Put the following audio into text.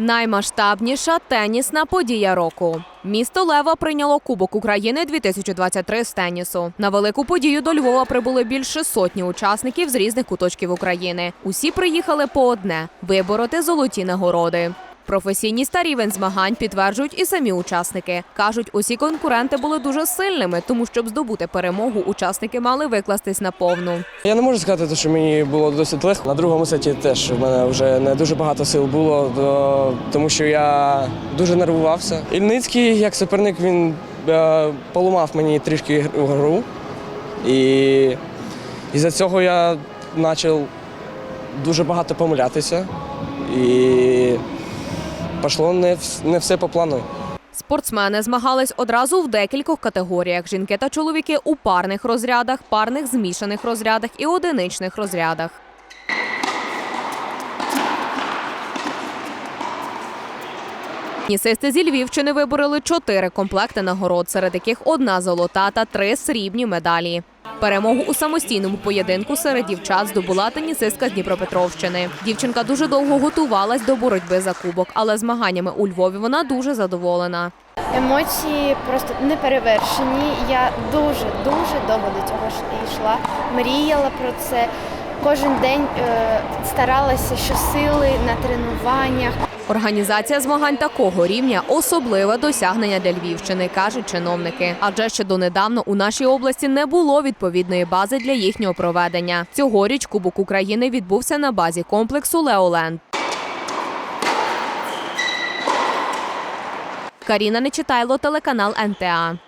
Наймасштабніша тенісна подія року. Місто Лева прийняло Кубок України 2023 з тенісу. На велику подію до Львова прибули більше сотні учасників з різних куточків України. Усі приїхали по одне вибороти золоті нагороди. Професійність та рівень змагань підтверджують і самі учасники. кажуть, усі конкуренти були дуже сильними, тому щоб здобути перемогу, учасники мали викластись на повну. Я не можу сказати, що мені було досить легко. На другому сеті теж в мене вже не дуже багато сил було, тому що я дуже нервувався. Ільницький, як суперник, він е, поламав мені трішки гру. І із-за цього я почав дуже багато помилятися. І пішло не, не все по плану. Спортсмени змагались одразу в декількох категоріях: жінки та чоловіки у парних розрядах, парних змішаних розрядах і одиничних розрядах. Тенісисти зі Львівщини вибороли чотири комплекти нагород, серед яких одна золота та три срібні медалі. Перемогу у самостійному поєдинку серед дівчат здобула тенісистка з Дніпропетровщини. Дівчинка дуже довго готувалась до боротьби за кубок, але змаганнями у Львові вона дуже задоволена. Емоції просто неперевершені. Я дуже дуже довго до цього йшла. Мріяла про це. Кожен день е, старалася щосили на тренуваннях. Організація змагань такого рівня особливе досягнення для Львівщини, кажуть чиновники. Адже ще донедавна у нашій області не було відповідної бази для їхнього проведення. Цьогоріч Кубок України відбувся на базі комплексу Леоленд. Каріна Нечитайло, телеканал НТА.